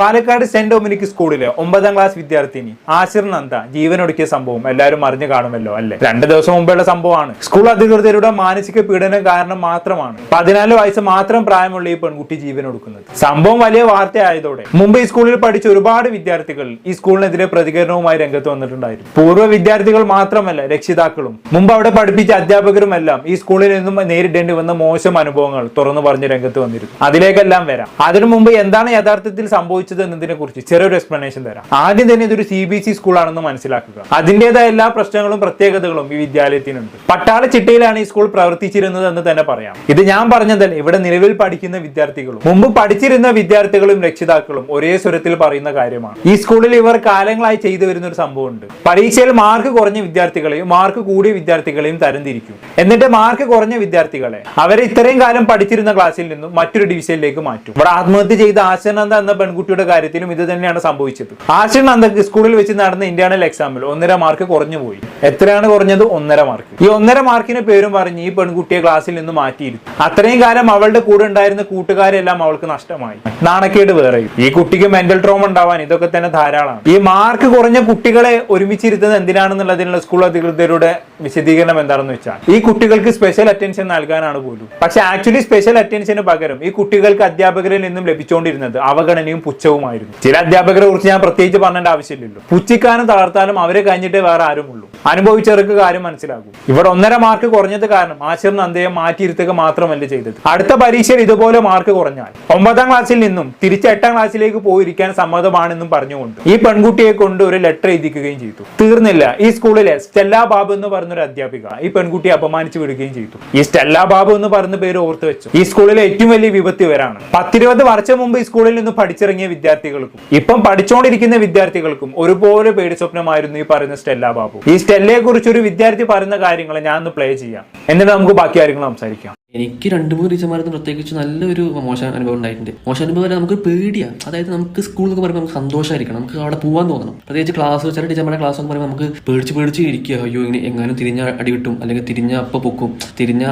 Palakkad saint Dominic സ്കൂളിലെ ഒമ്പതാം class വിദ്യാർത്ഥിനി ആശിർ നന്ദ ജീവനൊടുക്കിയ സംഭവം എല്ലാവരും അറിഞ്ഞു കാണുമല്ലോ അല്ലെ? രണ്ട് ദിവസം മുമ്പുള്ള സംഭവമാണ്. സ്കൂൾ അധികൃതരുടെ മാനസിക പീഡനം കാരണം മാത്രമാണ്. പതിനാല് വയസ്സ് മാത്രം പ്രായമുള്ള ഈ പെൺകുട്ടി ജീവനൊടുക്കുന്നത്. സംഭവം വലിയ വാർത്തയായതോടെ മുംബൈ സ്കൂളിൽ പഠിച്ച ഒരുപാട് വിദ്യാർത്ഥികൾ ഈ സ്കൂളിനെതിരെ പ്രതികരണവുമായി രംഗത്ത് വന്നിട്ടുണ്ടായിരുന്നു. പൂർവ വിദ്യാർത്ഥികൾ മാത്രമല്ല രക്ഷിതാക്കളും മുമ്പ് അവിടെ പഠിപ്പിച്ച അധ്യാപകരും എല്ലാം ഈ സ്കൂളിൽ നിന്നും നേരിടേണ്ടി വന്ന മോശം അനുഭവങ്ങൾ തുറന്നു പറഞ്ഞ് രംഗത്ത് വന്നിരുന്നു. അതിലേക്കെല്ലാം വരാം. അതിനു മുമ്പ് എന്താണ് യഥാർത്ഥത്തിൽ സംഭവിച്ചത്? എന്നതിനെ കുറിച്ച് ചെറിയൊരു എക്സ്പ്ലനേഷൻ തരാം. ആദ്യം തന്നെ ഇതൊരു സി ബി സി സ്കൂളാണെന്ന് മനസ്സിലാക്കുക. അതിന്റെതായ എല്ലാ പ്രശ്നങ്ങളും പ്രത്യേകതകളും ഈ വിദ്യാലയത്തിനുണ്ട്. പട്ടാള ചിട്ടയിലാണ് ഈ സ്കൂൾ പ്രവർത്തിച്ചിരുന്നത് എന്ന് തന്നെ പറയാം. ഇത് ഞാൻ പറഞ്ഞതല്ല ഇവിടെ നിലവിൽ പഠിക്കുന്ന വിദ്യാർത്ഥികളും മുമ്പ് പഠിച്ചിരുന്ന വിദ്യാർത്ഥികളും രക്ഷിതാക്കളും ഒരേ സ്വരത്തിൽ പറയുന്ന കാര്യമാണ്. ഈ സ്കൂളിൽ ഇവർ കാലങ്ങളായി ചെയ്തു വരുന്ന ഒരു സംഭവമുണ്ട്. പരീക്ഷയിൽ മാർക്ക് കുറഞ്ഞ വിദ്യാർത്ഥികളെയും മാർക്ക് കൂടിയ വിദ്യാർത്ഥികളെയും തരംതിരിക്കും. എന്നിട്ട് മാർക്ക് കുറഞ്ഞ വിദ്യാർത്ഥികളെ അവരെ ഇത്രയും കാലം പഠിച്ചിരുന്ന ക്ലാസ്സിൽ നിന്നും മറ്റൊരു ഡിവിഷനിലേക്ക് മാറ്റും. ഇവിടെ ആത്മഹത്യ ചെയ്ത ആശനന്ദ എന്ന പെൺകുട്ടിയുടെ കാര്യത്തിലും ഇത് തന്നെയാണ് സംഭവിച്ചത്. ആശനന്ദക്ക് സ്കൂളിൽ വെച്ച് നടന്ന ഇന്റേണൽ എക്സാമിൽ ഒന്നര മാർക്ക് കുറഞ്ഞു പോയി. എത്രയാണ് കുറഞ്ഞത്? ഒന്നര മാർക്ക്. ഈ ഒന്നര മാർക്കിന് പേരും പറഞ്ഞ് ഈ പെൺകുട്ടിയെ ക്ലാസ്സിൽ നിന്ന് മാറ്റിയിരുന്നു അത്രയും കാലം അവളുടെ കൂടെ ഉണ്ടായിരുന്ന കൂട്ടുകാരെല്ലാം അവൾക്ക് നഷ്ടമായി. നാണക്കേട് വേറെ ഈ കുട്ടിക്ക് മെന്റൽ ട്രോമ ഉണ്ടാവാൻ ഇതൊക്കെ തന്നെ ധാരാളമാണ്. ഈ മാർക്ക് കുറഞ്ഞ കുട്ടികളെ ഒരുമിച്ചിരുത്തുന്നത് എന്തിനാണെന്നുള്ളതിനുള്ള സ്കൂൾ അധികൃതരുടെ വിശദീകരണം എന്താണെന്ന് വെച്ചാൽ ഈ കുട്ടികൾക്ക് സ്പെഷ്യൽ അറ്റൻഷൻ നൽകാനാണ് പോലും. പക്ഷെ ആക്ച്വലി സ്പെഷ്യൽ അറ്റൻഷന് പകരം ഈ കുട്ടികൾക്ക് അധ്യാപകരിൽ നിന്നും ലഭിച്ചുകൊണ്ടിരുന്നത് അവഗണനയും പുച്ഛവുമായിരുന്നു ചില അധ്യാപകരെ കുറിച്ച് ഞാൻ പ്രത്യേകിച്ച് പറഞ്ഞേണ്ട ആവശ്യമില്ലല്ലോ. പുച്ഛിക്കാനും തളർത്താനും അവരെ കഴിഞ്ഞിട്ടേ വേറെ ആരുമുള്ളൂ. അനുഭവിച്ചവർക്ക് കാര്യം മനസ്സിലാകും. ഇവിടെ ഒന്നര മാർക്ക് കുറഞ്ഞത് കാരണം ആശിർ അദ്ദേഹം മാറ്റിയിരുത്തുക മാത്രമല്ല ചെയ്തത്. അടുത്ത പരീക്ഷയിൽ ഇതുപോലെ മാർക്ക് കുറഞ്ഞാൽ ഒമ്പതാം ക്ലാസ്സിൽ നിന്നും തിരിച്ച് എട്ടാം ക്ലാസ്സിലേക്ക് പോയിരിക്കാൻ സമ്മതമാണെന്നും പറഞ്ഞുകൊണ്ട് ഈ പെൺകുട്ടിയെ കൊണ്ട് ഒരു ലെറ്റർ എഴുതിക്കുകയും ചെയ്തു. തീർന്നില്ല. ഈ സ്കൂളിലെ സ്റ്റെല്ല ബാബു എന്ന് പറഞ്ഞൊരു അധ്യാപിക ഈ പെൺകുട്ടിയെ അപമാനിച്ചു വിടുകയും ചെയ്തു. ഈ സ്റ്റെല്ല ബാബു എന്ന് പറഞ്ഞ പേര് ഓർത്തു വെച്ചു. ഈ സ്കൂളിലെ ഏറ്റവും വലിയ വിപത്ത് ഇവരാണ് പത്തിരുപത് വർഷം മുമ്പ് ഈ സ്കൂളിൽ നിന്ന് പഠിച്ചിറങ്ങിയ വിദ്യാർത്ഥികൾക്കും ഇപ്പം പഠിച്ചുകൊണ്ടിരിക്കുന്ന വിദ്യാർത്ഥികൾക്കും ഒരുപോലെ പേടി സ്വപ്നമായിരുന്നു ഈ പറയുന്ന സ്റ്റെല്ല ബാബു. ഈ സ്റ്റെല്ലയെ കുറിച്ച് ഒരു വിദ്യാർത്ഥി പറയുന്ന കാര്യങ്ങൾ ഞാൻ ഒന്ന് പ്ലേ ചെയ്യാം. എന്നിട്ട് നമുക്ക് ബാക്കി കാര്യങ്ങൾ സംസാരിക്കാം. എനിക്ക് രണ്ട് മൂന്ന് ടീച്ചർമാർക്ക് പ്രത്യേകിച്ച് നല്ലൊരു മോശം അനുഭവം ഉണ്ടായിട്ടുണ്ട്. മോശം അനുഭവം നമുക്ക് പേടിയാണ് അതായത് നമുക്ക് സ്കൂൾ എന്നൊക്കെ പറയുമ്പോൾ നമുക്ക് സന്തോഷമായിരിക്കണം നമുക്ക് അവിടെ പോകാൻ തോന്നണം. പ്രത്യേകിച്ച് ക്ലാസ് ചില ടീച്ചർമാരുടെ ക്ലാസ് എന്ന് പറയുമ്പോൾ നമുക്ക് പേടിച്ച് പേടിച്ച് ഇരിക്കുക. അയ്യോ ഇങ്ങനെ എങ്ങാനും തിരിഞ്ഞ അടി കിട്ടും. അല്ലെങ്കിൽ തിരിഞ്ഞ അപ്പ പൊക്കും. തിരിഞ്ഞ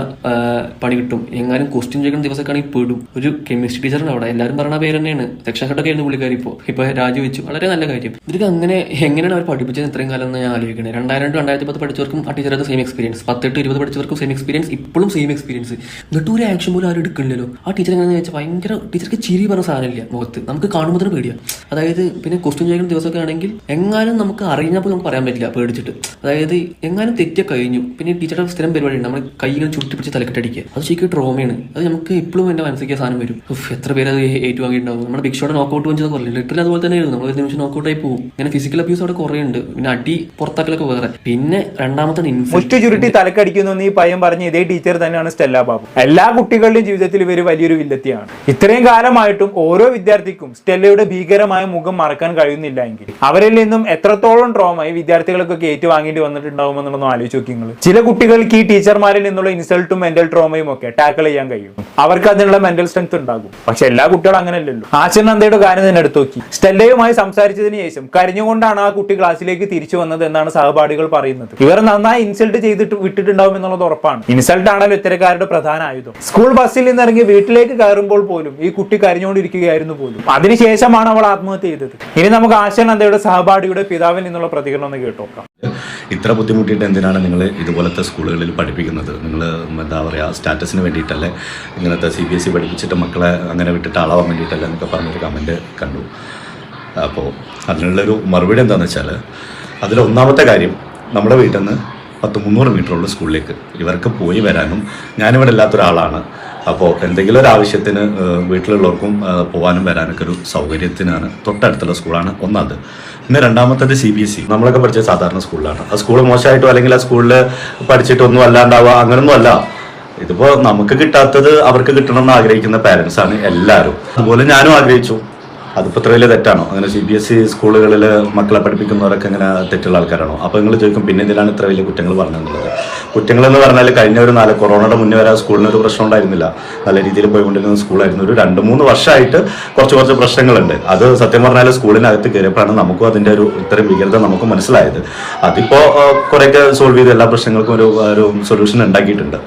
പണി കിട്ടും. എങ്ങാനും ക്വസ്റ്റ്യൻ ചോദിക്കുന്ന ദിവസമൊക്കെ ആണെങ്കിൽ പെടും. ഒരു കെമിസ്ട്രി ടീച്ചറിന് അവിടെ. എല്ലാവരും പറഞ്ഞ പേര് തന്നെയാണ്. രക്ഷാഘട്ടൊക്കെ ആയിരുന്നു പുള്ളിക്കാരി ഇപ്പോൾ ഇപ്പോൾ രാജിവെച്ചു വളരെ നല്ല കാര്യം. ഇവർക്ക് അങ്ങനെ എങ്ങനെയാണ് അവർ പഠിപ്പിച്ചത് ഇത്രയും കാലം എന്ന് ഞാൻ ആലോചിക്കുന്നത് രണ്ടായിരം ടു രണ്ടായിരത്തി പത്ത് പഠിച്ചവർക്കും ആ ടീച്ചറത് സെയിം എക്സ്പീരിയൻസ് പത്തെട്ട് ഇരുപത് പഠിച്ചവർക്കും സെയിം എക്സ്പീരിയൻസ് ഇപ്പോഴും സെയിം എക്സ്പീരിയൻസ് എന്നിട്ട് ഒരു ആക്ഷൻ പോലും ആരും എടുക്കണില്ലല്ലോ. ആ ടീച്ചർ എങ്ങനെയാണെന്ന് വെച്ചാൽ ഭയങ്കര ടീച്ചർക്ക് ചിരി പറഞ്ഞ സാധനമില്ല മുഖത്ത്. നമുക്ക് കാണുമ്പോൾ തന്നെ അതായത് പിന്നെ ക്വസ്റ്റ്യൻ ചോദിക്കുന്ന ദിവസമൊക്കെ ആണെങ്കിൽ എങ്ങാനും നമുക്ക് അറിഞ്ഞപ്പോൾ നമുക്ക് പറയാൻ പറ്റില്ല പേടിച്ചിട്ട്. അതായത് എങ്ങാനും തെറ്റിയ കഴിഞ്ഞു. പിന്നെ ടീച്ചറുടെ സ്ഥിരം പരിപാടി നമ്മൾ കൈകൾ ചുരുട്ടി പിടിച്ച് തലക്കെട്ടടിക്കുക അത് ശരിക്കും ട്രോമയാണ് അത് നമുക്ക് ഇപ്പോഴും എന്റെ മനസ്സിലേക്ക് സാധനം വരും. എത്ര പേര് അത് ഏറ്റു വാങ്ങിയിട്ടുണ്ടാവും നമ്മുടെ ബിക്ഷോടെ നോക്കൗട്ട് വെച്ചത് കുറേ ലിറ്ററിൽ അതുപോലെ തന്നെ ആയിരുന്നു നമ്മൾ ഒരു നിമിഷം നോക്കൗട്ടായി പോകും. ഇങ്ങനെ ഫിസിക്കൽ അബ്യൂസ് അവിടെ കുറേ ഉണ്ട്. പിന്നെ അടി പുറത്താക്കലൊക്കെ വേറെ. പിന്നെ രണ്ടാമത്തെ മുഷ്ടി ചുരുട്ടി തലക്കടിക്കുന്നു ഈ പയ്യൻ പറഞ്ഞ ഇതേ ടീച്ചർ തന്നെയാണ് സ്റ്റെല്ല ബാബു. എല്ലാ കുട്ടികളുടെയും ജീവിതത്തിൽ ഇവർ വലിയൊരു വില്ലത്തിയാണ്. ഇത്രയും കാലമായിട്ടും ഓരോ വിദ്യാർത്ഥിക്കും സ്റ്റെല്ലയുടെ ഭീകരമായ മുഖം മറക്കാൻ കഴിയുന്നില്ല എങ്കിൽ. അവരിൽ നിന്നും എത്രത്തോളം ട്രോമ ഈ വിദ്യാർത്ഥികൾക്കൊക്കെ ഏറ്റുവാങ്ങേണ്ടി വന്നിട്ടുണ്ടാവുമെന്നുള്ളതൊന്നും ആലോചിച്ച് നോക്കി നിങ്ങൾ ചില കുട്ടികൾക്ക് ഈ ടീച്ചർമാരിൽ നിന്നുള്ള ഇൻസൾട്ടും മെന്റൽ ട്രോമയും ഒക്കെ ടാക്കിൾ ചെയ്യാൻ കഴിയും. അവർക്ക് അതിനുള്ള മെന്റൽ സ്ട്രെങ്ത് ഉണ്ടാകും. പക്ഷെ എല്ലാ കുട്ടികളും അങ്ങനെയല്ലല്ലോ. ആശനന്ദയുടെ കാര്യം തന്നെ എടുത്തു നോക്കി. സ്റ്റെല്ലയുമായി സംസാരിച്ചതിന് ശേഷം കരഞ്ഞുകൊണ്ടാണ് ആ കുട്ടി ക്ലാസ്സിലേക്ക് തിരിച്ചു വന്നത് എന്നാണ് സഹപാഠികൾ പറയുന്നത്. ഇവർ നന്നായി ഇൻസൾട്ട് ചെയ്തിട്ട് വിട്ടിട്ടുണ്ടാവും എന്നുള്ളത് ഉറപ്പാണ്. ഇൻസൾട്ട് ആണല്ലോ ഇത്തരക്കാരുടെ പ്രധാന ആയുധം. സ്കൂൾ ബസ്സിൽ നിന്നിറങ്ങി വീട്ടിലേക്ക് കയറുമ്പോൾ പോലും ഈ കുട്ടി കരഞ്ഞുകൊണ്ടിരിക്കുകയായിരുന്നു പോലും. അതിനുശേഷമാണ് അവൾ ആത്മഹത്യ ചെയ്തത്. ഇനി നമുക്ക് ആശാനന്ദയുടെ സഹപാഠിയുടെ പിതാവിൽ നിന്നുള്ള പ്രതികരണം ഒന്ന് കേട്ടോക്കാം ഇത്ര ബുദ്ധിമുട്ടിയിട്ട് എന്തിനാണ് നിങ്ങൾ ഇതുപോലത്തെ സ്കൂളുകളിൽ പഠിപ്പിക്കുന്നത്? നിങ്ങൾ എന്താ പറയുക സ്റ്റാറ്റസിന് വേണ്ടിയിട്ടല്ലേ ഇങ്ങനത്തെ സി ബി എസ് ഇ പഠിപ്പിച്ചിട്ട് മക്കളെ അങ്ങനെ വിട്ടിട്ട് ആളാവാൻ വേണ്ടിയിട്ടല്ലേ എന്നൊക്കെ പറഞ്ഞൊരു കമന്റ് കണ്ടു. അപ്പോൾ അതിനുള്ളൊരു മറുപടി എന്താണെന്ന് വെച്ചാൽ അതിലൊന്നാമത്തെ കാര്യം നമ്മുടെ വീട്ടിൽ നിന്ന് പത്ത് മുന്നൂറ് മീറ്ററുള്ള സ്കൂളിലേക്ക് ഇവർക്ക് പോയി വരാനും ഞാനിവിടെ ഇല്ലാത്ത ഒരാളാണ്. അപ്പോൾ എന്തെങ്കിലും ഒരു ആവശ്യത്തിന് വീട്ടിലുള്ളവർക്കും പോകാനും വരാനൊക്കെ ഒരു സൗകര്യത്തിനാണ്. തൊട്ടടുത്തുള്ള സ്കൂളാണ് ഒന്നത്. പിന്നെ രണ്ടാമത്തത് സി ബി എസ് ഇ നമ്മളൊക്കെ പഠിച്ച സാധാരണ സ്കൂളിലാണ്. ആ സ്കൂൾ മോശമായിട്ടോ അല്ലെങ്കിൽ ആ സ്കൂളിൽ പഠിച്ചിട്ടൊന്നും അല്ലാണ്ടാവുക അങ്ങനൊന്നും അല്ല. ഇതിപ്പോൾ നമുക്ക് കിട്ടാത്തത് അവർക്ക് കിട്ടണമെന്ന് ആഗ്രഹിക്കുന്ന പാരൻസാണ് ആണ് എല്ലാവരും. അതുപോലെ ഞാനും ആഗ്രഹിച്ചു. അതിപ്പോ അത്ര വലിയ തെറ്റാണോ? അങ്ങനെ സി ബി എസ് ഇ സ്കൂളുകളിൽ മക്കളെ പഠിപ്പിക്കുന്നവരൊക്കെ അങ്ങനെ തെറ്റുള്ള ആൾക്കാരാണോ? അപ്പോൾ നിങ്ങൾ ചോദിക്കും പിന്നെ ഇതിലാണ് ഇത്ര വലിയ കുറ്റങ്ങൾ പറഞ്ഞെന്നുള്ളത് കുറ്റങ്ങൾ എന്ന് പറഞ്ഞാൽ കഴിഞ്ഞ ഒരു നാല് കൊറോണയുടെ മുന്നേ വരെ സ്കൂളിന് ഒരു പ്രശ്നം ഉണ്ടായിരുന്നില്ല. നല്ല രീതിയിൽ പോയിക്കൊണ്ടിരുന്ന സ്കൂളായിരുന്നു. ഒരു രണ്ട് മൂന്ന് വർഷമായിട്ട് കുറച്ച് കുറച്ച് പ്രശ്നങ്ങളുണ്ട്. അത് സത്യം പറഞ്ഞാൽ സ്കൂളിനകത്ത് കയറിയപ്പോഴാണ് നമുക്കും അതിന്റെ ഒരു ഇത്തരം ഭീകരത നമുക്ക് മനസ്സിലായത്. അതിപ്പോൾ കുറേയൊക്കെ സോൾവ് ചെയ്ത് എല്ലാ പ്രശ്നങ്ങൾക്കും ഒരു ഒരു സൊല്യൂഷൻ ഉണ്ടാക്കിയിട്ടുണ്ട്.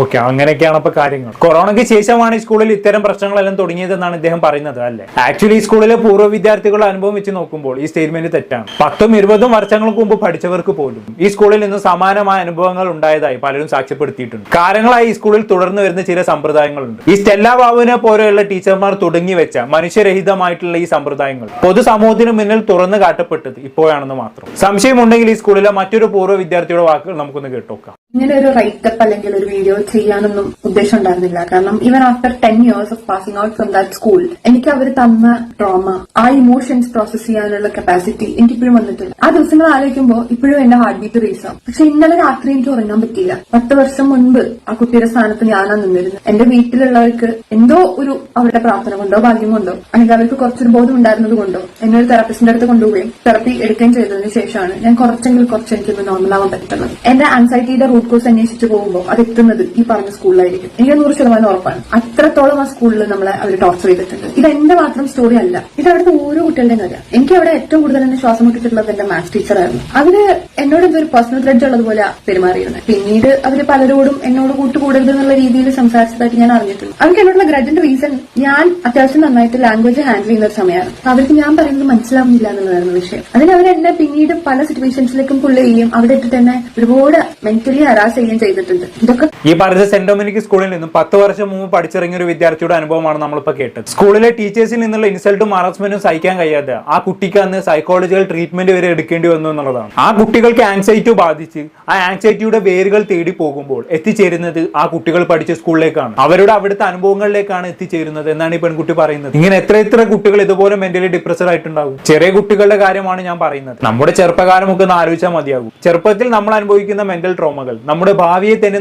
ഓക്കെ അങ്ങനെയൊക്കെയാണ് അപ്പൊ കാര്യങ്ങൾ. കൊറോണയ്ക്ക് ശേഷമാണ് ഈ സ്കൂളിൽ ഇത്തരം പ്രശ്നങ്ങളെല്ലാം തുടങ്ങിയതെന്നാണ് ഇദ്ദേഹം പറയുന്നത് അല്ലെ? ആക്ച്വലി ഈ സ്കൂളിലെ പൂർവ വിദ്യാർത്ഥികളുടെ അനുഭവം വെച്ച് നോക്കുമ്പോൾ ഈ സ്റ്റേറ്റ്മെന്റ് തെറ്റാണ്. പത്തും ഇരുപതും വർഷങ്ങൾക്ക് മുമ്പ് പഠിച്ചവർക്ക് പോലും ഈ സ്കൂളിൽ നിന്ന് സമാനമായ അനുഭവങ്ങൾ ഉണ്ടായതായി പലരും സാക്ഷ്യപ്പെടുത്തിയിട്ടുണ്ട്. കാലങ്ങളായി ഈ സ്കൂളിൽ തുടർന്ന് വരുന്ന ചില സമ്പ്രദായങ്ങളുണ്ട്. ഈ സ്റ്റെല്ല ബാബുവിനെ പോലെയുള്ള ടീച്ചർമാർ തുടങ്ങി വെച്ച മനുഷ്യരഹിതമായിട്ടുള്ള ഈ സമ്പ്രദായങ്ങൾ പൊതുസമൂഹത്തിന് മുന്നിൽ തുറന്നു കാട്ടപ്പെട്ടത് ഇപ്പോഴാണെന്ന് മാത്രം. സംശയമുണ്ടെങ്കിൽ ഈ സ്കൂളിലെ മറ്റൊരു പൂർവ വിദ്യാർത്ഥിയുടെ വാക്കുകൾ നമുക്കൊന്ന് കേട്ടോക്കാം. ഇങ്ങനെ ഒരു റൈറ്റപ്പ് അല്ലെങ്കിൽ ഒരു വീഡിയോ ചെയ്യാനൊന്നും ഉദ്ദേശം ഉണ്ടായിരുന്നില്ല. കാരണം even after ten years of passing out from that school എനിക്ക് അവർ തന്ന ട്രോമ ആ ഇമോഷൻസ് പ്രോസസ് ചെയ്യാനുള്ള കപ്പാസിറ്റി എനിക്ക് ഇപ്പോഴും വന്നിട്ടില്ല ആ ദിവസങ്ങൾ ആലോചിക്കുമ്പോൾ ഇപ്പോഴും എന്റെ ഹാർട്ട് ബീറ്റ് റീസ് ആവും. പക്ഷെ ഇന്നലെ രാത്രി എനിക്ക് ഉറങ്ങാൻ പറ്റിയില്ല. പത്ത് വർഷം മുൻപ് ആ കുട്ടിയുടെ സ്ഥാനത്ത് ഞാനാ നിന്നിരുന്നു എന്റെ വീട്ടിലുള്ളവർക്ക് എന്തോ ഒരു അവരുടെ പ്രാർത്ഥന കൊണ്ടോ ഭാഗ്യം കൊണ്ടോ അല്ലെങ്കിൽ അവർക്ക് കുറച്ചൊരു ബോധം ഉണ്ടായിരുന്നത് കൊണ്ടോ എന്നെ ഒരു തെറാപ്പിസ്റ്റിന്റെ അടുത്ത് കൊണ്ടുപോവുകയും തെറപ്പി എടുക്കുകയും ചെയ്തതിന് ശേഷമാണ് ഞാൻ കുറച്ചെങ്കിലും കുറച്ച് എനിക്കൊന്ന് നോർമൽ ആവാൻ പറ്റുന്നത് എന്റെ ആൻസൈറ്റിയുടെ റൂട്ട് കോഴ്സ് അന്വേഷിച്ച് പോകുമ്പോൾ അത് എത്തുന്നത് ഈ പറഞ്ഞ സ്കൂളിലായിരിക്കും. എനിക്ക് നൂറ് ശതമാനം ഉറപ്പാണ്. അത്രത്തോളം ആ സ്കൂളിൽ നമ്മളെ അവർ ടോർച്ചർ ചെയ്തിട്ടുണ്ട്. ഇത് എന്റെ മാത്രം സ്റ്റോറി അല്ല. ഇത് അവിടുത്തെ ഓരോ കുട്ടികളുടെയും കഥ എനിക്ക് അവിടെ ഏറ്റവും കൂടുതൽ എന്നെ ശ്വാസം മുട്ടിച്ചിട്ടുള്ളത് എന്റെ മാത്സ് ടീച്ചറായിരുന്നു അവർ എന്നോട് എന്തോ ഒരു പേഴ്സണൽ ത്രെഡ് ഉള്ളതുപോലെ പെരുമാറിയിരുന്നത് പിന്നീട് അവർ പലരോടും എന്നോട് കൂട്ടുകൂടരുത് എന്നുള്ള രീതിയിൽ സംസാരിച്ചതായിട്ട് ഞാൻ അറിഞ്ഞിട്ടുണ്ട്. അവർക്ക് എന്നോടുള്ള ഗ്രഡിന്റെ റീസൺ ഞാൻ അത്യാവശ്യം നന്നായിട്ട് ലാംഗ്വേജ് ഹാൻഡിൽ ചെയ്യുന്ന ഒരു സമയമാണ്. അവർക്ക് ഞാൻ പറയുന്നത് മനസ്സിലാവുന്നില്ല എന്നുള്ളതായിരുന്നു വിഷയം. അതിന് അവർ എന്നെ പിന്നീട് പല സിറ്റുവേഷൻസിലേക്കും പുള്ളി ചെയ്യും അവിടെ ഇട്ടിട്ട് തന്നെ ഒരുപാട് മെന്റലി ഹരാസ് ചെയ്യുകയും ചെയ്തിട്ടുണ്ട്. ഇതൊക്കെ പറഞ്ഞ സെന്റ് ഡൊമിനിക് സ്കൂളിൽ നിന്നും പത്ത് വർഷം മുമ്പ് പഠിച്ചിറങ്ങിയ ഒരു വിദ്യാർത്ഥിയുടെ അനുഭവമാണ് നമ്മളിപ്പോൾ കേട്ടത്. സ്കൂളിലെ ടീച്ചേഴ്സിൽ നിന്നുള്ള ഇൻസൾട്ടും ഹറാസ്മെന്റും സഹിക്കാൻ കഴിയാതെ ആ കുട്ടിക്ക് അന്ന് സൈക്കോളജിക്കൽ ട്രീറ്റ്മെന്റ് വരെ എടുക്കേണ്ടി വന്നു എന്നുള്ളതാണ്. ആ കുട്ടികൾക്ക് ആൻസൈറ്റി ബാധിച്ച് ആ ആൻസൈറ്റിയുടെ വേരുകൾ തേടി പോകുമ്പോൾ എത്തിച്ചേരുന്നത് ആ കുട്ടികൾ പഠിച്ച സ്കൂളിലേക്കാണ്. അവരുടെ അവിടുത്തെ അനുഭവങ്ങളിലേക്കാണ് എത്തിച്ചേരുന്നത് എന്നാണ് ഈ പെൺകുട്ടി പറയുന്നത്. ഇങ്ങനെ എത്ര എത്ര കുട്ടികൾ ഇതുപോലെ മെന്റലി ഡിപ്രസഡ് ആയിട്ടുണ്ടാകും? ചെറിയ കുട്ടികളുടെ കാര്യമാണ് ഞാൻ പറയുന്നത്. നമ്മുടെ ചെറുപ്പകാലമൊക്കെ ഒന്ന് ആലോചിച്ചാൽ മതിയാകും. ചെറുപ്പത്തിൽ നമ്മൾ അനുഭവിക്കുന്ന മെന്റൽ ട്രോമകൾ നമ്മുടെ ഭാവിയെ തന്നെ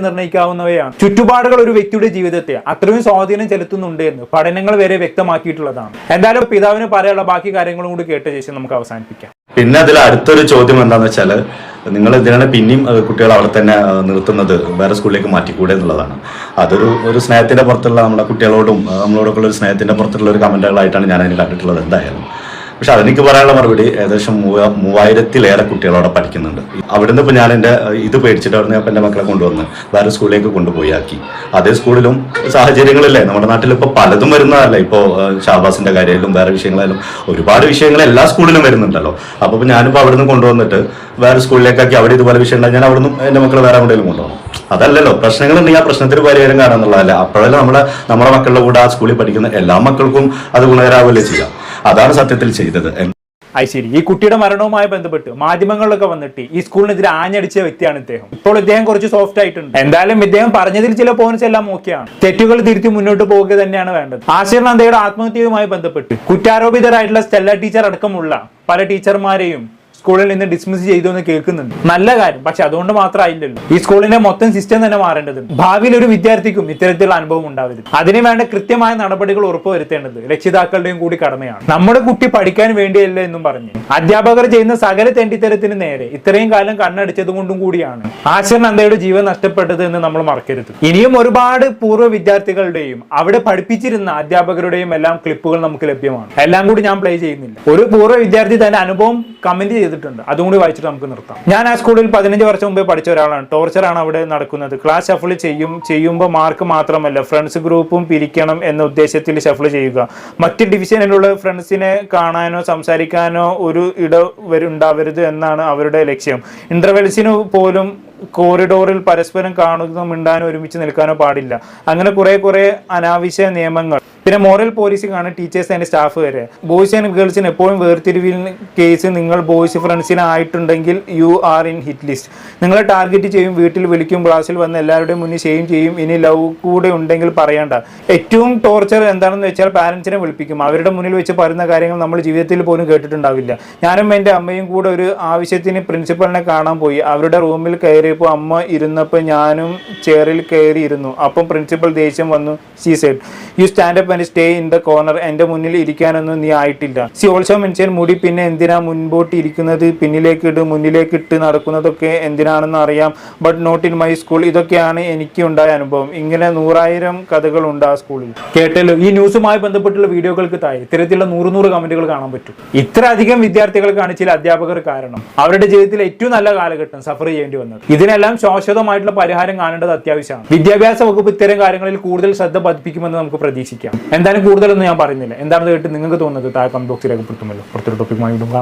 നിർണയിക്കാവുന്നവയാണ് ചുറ്റുപാടുകൾ ഒരു വ്യക്തിയുടെ ജീവിതത്തെ അത്രയും സ്വാധീനം ചെലുത്തുന്നുണ്ട് എന്ന് പഠനങ്ങൾ വരെ വ്യക്തമാക്കിയിട്ടുള്ളതാണ്. എന്തായാലും പിതാവിന് പറയാനുള്ള ബാക്കി കാര്യങ്ങളും കൂടി കേട്ട ശേഷം നമുക്ക് അവസാനിപ്പിക്കാം. പിന്നെ അതിൽ അടുത്തൊരു ചോദ്യം എന്താണെന്ന് വെച്ചാൽ നിങ്ങൾ ഇതിനാണ് പിന്നെയും കുട്ടികൾ അവിടെ തന്നെ നിർത്തുന്നത് വേറെ സ്കൂളിലേക്ക് മാറ്റിക്കൂടെ എന്നുള്ളതാണ്. അതൊരു ഒരു സ്നേഹത്തിന്റെ പുറത്തുള്ള നമ്മുടെ കുട്ടികളോടും നമ്മളോടൊക്കെ ഒരു സ്നേഹത്തിന്റെ പുറത്തുള്ള ഒരു കമന്റുകളായിട്ടാണ് ഞാൻ അതിന് കണ്ടിട്ടുള്ളത് എന്തായാലും. പക്ഷെ അതെനിക്ക് പറയാനുള്ള മറുപടി ഏകദേശം മൂവ- മൂവായിരത്തിലേറെ കുട്ടികൾ അവിടെ പഠിക്കുന്നുണ്ട്. അവിടുന്ന് ഇപ്പൊ ഞാൻ എന്റെ ഇത് പേടിച്ചിട്ട് അവിടുന്ന് നിന്ന് എന്റെ മക്കളെ കൊണ്ടുവന്ന് വേറെ സ്കൂളിലേക്ക് കൊണ്ടുപോയാക്കി. അതേ സ്കൂളിലും സാഹചര്യങ്ങളില്ലേ നമ്മുടെ നാട്ടിൽ ഇപ്പോൾ പലതും വരുന്നതല്ല. ഇപ്പോൾ ഷാബാസിന്റെ കാര്യമായാലും വേറെ വിഷയങ്ങളായാലും ഒരുപാട് വിഷയങ്ങൾ എല്ലാ സ്കൂളിലും വരുന്നുണ്ടല്ലോ. അപ്പോൾ ഞാനിപ്പോൾ അവിടുന്ന് കൊണ്ടുവന്നിട്ട് വേറെ സ്കൂളിലേക്കാക്കി അവിടെ ഇതുപോലെ വിഷയം ഉണ്ടായി ഞാൻ അവിടുന്ന് എന്റെ മക്കളെ വേറെ എവിടെയെങ്കിലും കൊണ്ടുപോകണം അതല്ലല്ലോ പ്രശ്നങ്ങളുണ്ടെങ്കിൽ ആ പ്രശ്നത്തിന് പരിഹാരം കാണാന്നുള്ളതല്ല. അപ്പോഴല്ലേ നമ്മളെ നമ്മുടെ മക്കളുടെ കൂടെ ആ സ്കൂളിൽ പഠിക്കുന്ന എല്ലാ മക്കൾക്കും അത് ഗുണകരാവുകയല്ലേ ചെയ്യാം. അതാണ് സത്യത്തിൽ ചെയ്തത്. അത് ശരി. ഈ കുട്ടിയുടെ മരണവുമായി ബന്ധപ്പെട്ട് മാധ്യമങ്ങളിലൊക്കെ വന്നിട്ട് ഈ സ്കൂളിനെതിരെ ആഞ്ഞടിച്ച വ്യക്തിയാണ് ഇദ്ദേഹം. ഇപ്പോൾ ഇദ്ദേഹം കുറച്ച് സോഫ്റ്റ് ആയിട്ടുണ്ട്. എന്തായാലും ഇദ്ദേഹം പറഞ്ഞതിൽ ചില പോയിന്റ്സ് എല്ലാം ഓക്കെയാണ്. തെറ്റുകൾ തിരുത്തി മുന്നോട്ട് പോവുക തന്നെയാണ് വേണ്ടത്. ആശീർണ നന്ദയുടെ ആത്മഹത്യയുമായി ബന്ധപ്പെട്ട് കുറ്റാരോപിതരായിട്ടുള്ള സ്റ്റെല്ല ടീച്ചർ അടക്കമുള്ള പല ടീച്ചർമാരെയും സ്കൂളിൽ നിന്ന് ഡിസ്മിസ് ചെയ്തു എന്ന് കേൾക്കുന്നുണ്ട്. നല്ല കാര്യം. പക്ഷെ അതുകൊണ്ട് മാത്രമായില്ലല്ലോ. ഈ സ്കൂളിന്റെ മൊത്തം സിസ്റ്റം തന്നെ മാറേണ്ടതുണ്ട് ഭാവിയിൽ ഒരു വിദ്യാർത്ഥിക്കും ഇത്തരത്തിലുള്ള അനുഭവം ഉണ്ടാവരുത്. അതിനു വേണ്ട കൃത്യമായ നടപടികൾ ഉറപ്പുവരുത്തേണ്ടത് രക്ഷിതാക്കളുടെയും കൂടി കടമയാണ്. നമ്മുടെ കുട്ടി പഠിക്കാൻ വേണ്ടിയല്ല എന്നും പറഞ്ഞു അധ്യാപകർ ചെയ്യുന്ന സകല തെണ്ടിത്തരത്തിന് നേരെ ഇത്രയും കാലം കണ്ണടിച്ചത് കൊണ്ടും കൂടിയാണ് ആശർ നന്ദയുടെ ജീവൻ നഷ്ടപ്പെട്ടത് എന്ന് നമ്മൾ മറക്കരുത്. ഇനിയും ഒരുപാട് പൂർവ വിദ്യാർത്ഥികളുടെയും അവിടെ പഠിപ്പിച്ചിരുന്ന അധ്യാപകരുടെയും എല്ലാം ക്ലിപ്പുകൾ നമുക്ക് ലഭ്യമാണ്. എല്ലാം കൂടി ഞാൻ പ്ലേ ചെയ്യുന്നില്ല. ഒരു പൂർവ വിദ്യാർത്ഥി തന്നെ അനുഭവം കമന്റ് ചെയ്തിട്ടുണ്ട്. അതും കൂടി വായിച്ചിട്ട് നമുക്ക് നിർത്താം. ഞാൻ ആ സ്കൂളിൽ പതിനഞ്ച് വർഷം മുമ്പേ പഠിച്ച ഒരാളാണ്. ടോർച്ചറാണ് അവിടെ നടക്കുന്നത്. ക്ലാസ് ഷഫിൾ ചെയ്യും ചെയ്യുമ്പോൾ മാർക്ക് മാത്രമല്ല. ഫ്രണ്ട്സ് ഗ്രൂപ്പും പിരിക്കണം എന്ന ഉദ്ദേശത്തിൽ ഷഫിൾ ചെയ്യുക. മറ്റ് ഡിവിഷനിലുള്ള ഫ്രണ്ട്സിനെ കാണാനോ സംസാരിക്കാനോ ഒരു ഇട എന്നാണ് അവരുടെ ലക്ഷ്യം. ഇന്റർവെൽസിന് പോലും കോറിഡോറിൽ പരസ്പരം കാണുന്നതും മിണ്ടാനോ ഒരുമിച്ച് നിൽക്കാനോ പാടില്ല. അങ്ങനെ കുറെ കുറെ അനാവശ്യ നിയമങ്ങൾ പിന്നെ മോറൽ പോലീസിംഗ് ആണ് ടീച്ചേഴ്സ് ആൻഡ് സ്റ്റാഫ് വരെ ബോയ്സ് ആൻഡ് ഗേൾസിന് എപ്പോഴും വേർതിരിവിൽ കേസ് നിങ്ങൾ boys ഫ്രണ്ട്സിനായിട്ടുണ്ടെങ്കിൽ you are in hit list നിങ്ങളെ ടാർഗറ്റ് ചെയ്യും വീട്ടിൽ വിളിക്കും ക്ലാസ്സിൽ വന്ന് എല്ലാവരുടെയും മുന്നിൽ ചെയ്യും ചെയ്യും ഇനി ലവ് കൂടെ ഉണ്ടെങ്കിൽ പറയണ്ട. ഏറ്റവും ടോർച്ചർ എന്താണെന്ന് വെച്ചാൽ പാരന്റ്സിനെ വിളിപ്പിക്കും. അവരുടെ മുന്നിൽ വെച്ച് പറയുന്ന കാര്യങ്ങൾ നമ്മൾ ജീവിതത്തിൽ പോലും കേട്ടിട്ടുണ്ടാവില്ല. ഞാനും എന്റെ അമ്മയും കൂടെ ഒരു ആവശ്യത്തിന് പ്രിൻസിപ്പലിനെ കാണാൻ പോയി. അവരുടെ റൂമിൽ കയറിയപ്പോൾ അമ്മ ഇരുന്നപ്പോൾ ഞാനും ചെയറിൽ കയറിയിരുന്നു. അപ്പം പ്രിൻസിപ്പൽ ദേഷ്യം വന്നു. She said you stand up and stay in the corner എന്റെ മുന്നിൽ ഇരിക്കാനൊന്നും നീ ആയിട്ടില്ല. സി ഓൾസോ മെൻഷൻ മുടി പിന്നെ എന്തിനാ മുൻപോട്ട് ഇരിക്കുന്നത്? പിന്നിലേക്ക് ഇട്ട് മുന്നിലേക്ക് ഇട്ട് നടക്കുന്നതൊക്കെ എന്തിനാണെന്ന് അറിയാം. But not in my school ഇതൊക്കെയാണ് എനിക്ക് ഉണ്ടായ അനുഭവം. ഇങ്ങനെ നൂറായിരം ഉണ്ട് ആ സ്കൂളിൽ കേട്ടല്ലോ? ഈ ന്യൂസുമായി ബന്ധപ്പെട്ടുള്ള വീഡിയോകൾക്ക് താഴെ ഇത്തരത്തിലുള്ള നൂറ് നൂറ് കമന്റുകൾ കാണാൻ പറ്റും. ഇത്ര അധികം വിദ്യാർത്ഥികൾക്കാണ് ചില അധ്യാപകർ കാരണം. അവരുടെ ജീവിതത്തിൽ ഏറ്റവും നല്ല കാലഘട്ടം സഫർ ചെയ്യേണ്ടി വന്നത്. ഇതിനെല്ലാം ശാശ്വതമായിട്ടുള്ള പരിഹാരം കാണേണ്ടത് അത്യാവശ്യമാണ്. വിദ്യാഭ്യാസ വകുപ്പ് ഇത്തരം കാര്യങ്ങളിൽ കൂടുതൽ ശ്രദ്ധ പതിപ്പിക്കുമെന്ന് നമുക്ക് പ്രതീക്ഷിക്കാം. എന്തായാലും കൂടുതലൊന്നും ഞാൻ പറയുന്നില്ല എന്താണെന്ന് കേട്ട് നിങ്ങൾക്ക് തോന്നുന്നത് താഴെ കമന്റ് ബോക്സിൽ രേഖപ്പെടുത്തുമല്ലോ പുറത്തൊരു ടോപ്പിക്കുമായി.